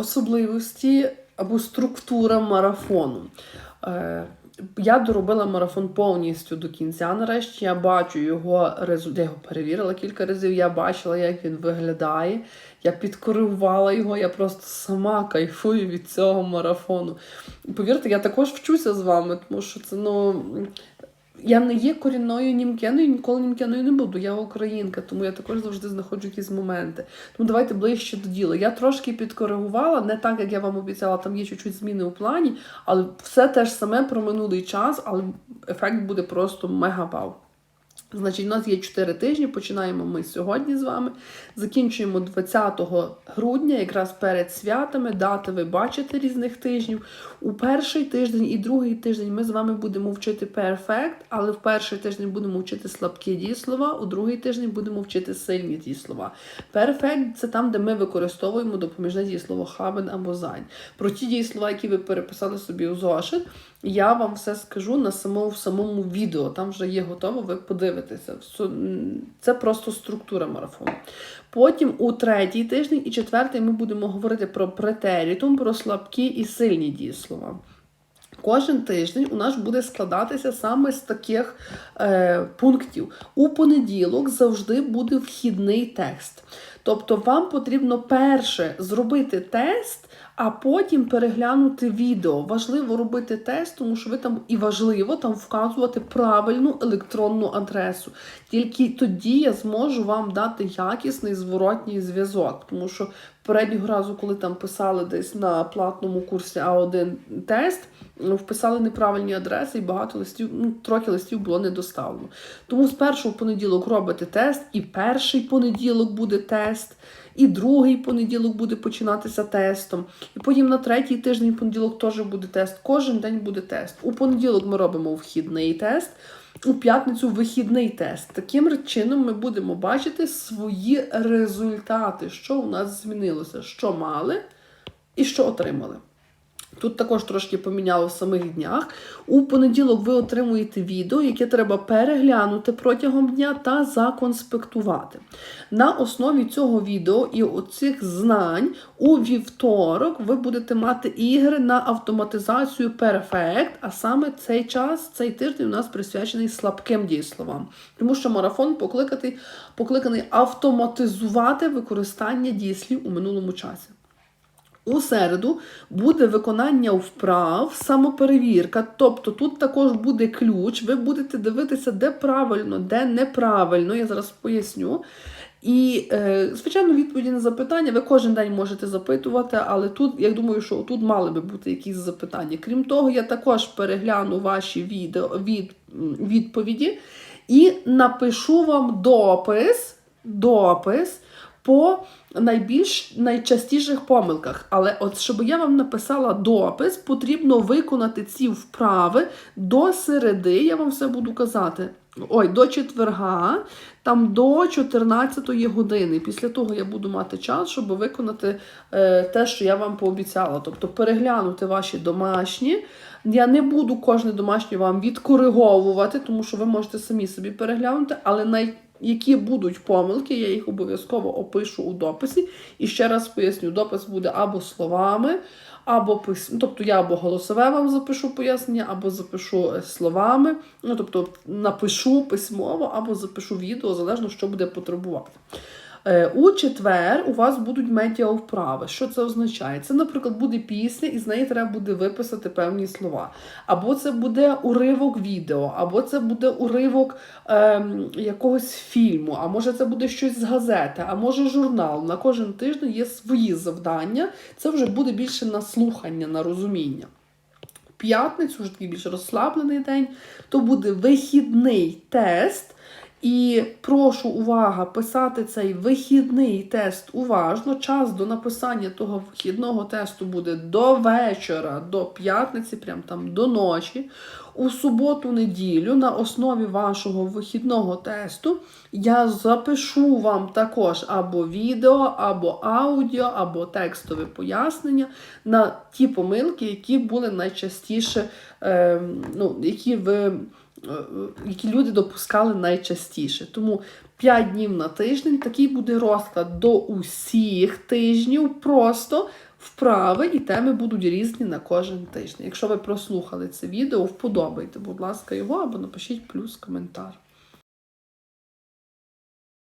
особливості або структура марафону. Е, я доробила марафон повністю до кінця. Нарешті я бачу його результат. Я його перевірила кілька разів. Я бачила, як він виглядає. Я підкоригувала його. Я просто сама кайфую від цього марафону. Повірте, я також вчуся з вами, тому що це ну. Я не є корінною німкеною, ніколи німкеною не буду. Я українка, тому я також завжди знаходжу якісь моменти. Тому давайте ближче до діла. Я трошки підкоригувала, не так, як я вам обіцяла, там є чуть-чуть зміни у плані, але все те ж саме про минулий час, але ефект буде просто мега вау. Значить, у нас є 4 тижні. Починаємо ми сьогодні з вами. Закінчуємо 20 грудня, якраз перед святами. Дати ви бачите різних тижнів. У перший тиждень і другий тиждень ми з вами будемо вчити перфект, але в перший тиждень будемо вчити слабкі дієслова, у другий тиждень будемо вчити сильні дієслова. Перфект це там, де ми використовуємо допоміжне дієслово haben або sein. Про ті дієслова, які ви переписали собі у зошит. Я вам все скажу на самому в самому відео. Там вже є готово, ви подивитеся. Це просто структура марафону. Потім у третій тиждень і четвертий ми будемо говорити про претерітум, про слабкі і сильні дієслова. Кожен тиждень у нас буде складатися саме з таких е, пунктів. У понеділок завжди буде вхідний текст. Тобто вам потрібно перше зробити тест, а потім переглянути відео. Важливо робити тест, тому що ви там і важливо там вказувати правильну електронну адресу. Тільки тоді я зможу вам дати якісний зворотній зв'язок. Тому що попереднього разу, коли там писали десь на платному курсі А1 тест, вписали неправильні адреси, і багато листів, ну, трохи листів було не доставлено. Тому з першого понеділок робите тест, і перший понеділок буде тест. І другий понеділок буде починатися тестом. І потім на третій тиждень понеділок теж буде тест. Кожен день буде тест. У понеділок ми робимо вхідний тест, у п'ятницю вихідний тест. Таким чином ми будемо бачити свої результати, що у нас змінилося, що мали і що отримали. Тут також трошки поміняло в самих днях. У понеділок ви отримуєте відео, яке треба переглянути протягом дня та законспектувати. На основі цього відео і оцих знань у вівторок ви будете мати ігри на автоматизацію перфект, а саме цей час, цей тиждень у нас присвячений слабким дієсловам. Тому що марафон покликаний, покликаний автоматизувати використання дієслів у минулому часі. У середу буде виконання вправ, самоперевірка. Тобто тут також буде ключ, ви будете дивитися, де правильно, де неправильно. Я зараз поясню. І, е, звичайно, відповіді на запитання ви кожен день можете запитувати, але тут, я думаю, що тут мали би бути якісь запитання. Крім того, я також перегляну ваші відео, від, відповіді і напишу вам допис. допис по найбільш найчастіших помилках. Але от щоб я вам написала допис, потрібно виконати ці вправи до середи, я вам все буду казати. Ой, до четверга, там до 14 години. Після того я буду мати час, щоб виконати е, те, що я вам пообіцяла. Тобто переглянути ваші домашні. Я не буду кожне домашнє вам відкориговувати, тому що ви можете самі собі переглянути, але най які будуть помилки, я їх обов'язково опишу у дописі. І ще раз поясню, допис буде або словами, або письм. тобто я або голосове вам запишу пояснення, або запишу е, словами. Ну, тобто напишу письмово, або запишу відео, залежно, що буде потребувати. Е, у четвер у вас будуть медіа вправи. Що це означає? Це, наприклад, буде пісня, і з неї треба буде виписати певні слова. Або це буде уривок відео, або це буде уривок ем, якогось фільму, а може це буде щось з газети, а може журнал. На кожен тиждень є свої завдання. Це вже буде більше на слухання, на розуміння. П'ятницю, вже такий більш розслаблений день, то буде вихідний тест. І прошу увага писати цей вихідний тест уважно. Час до написання того вихідного тесту буде до вечора, до п'ятниці, прям там до ночі. У суботу-неділю на основі вашого вихідного тесту я запишу вам також або відео, або аудіо, або текстове пояснення на ті помилки, які були найчастіше, е, ну, які ви. Е, які люди допускали найчастіше. Тому 5 днів на тиждень такий буде розклад до усіх тижнів. Просто вправи і теми будуть різні на кожен тиждень. Якщо ви прослухали це відео, вподобайте, будь ласка, його або напишіть плюс коментар.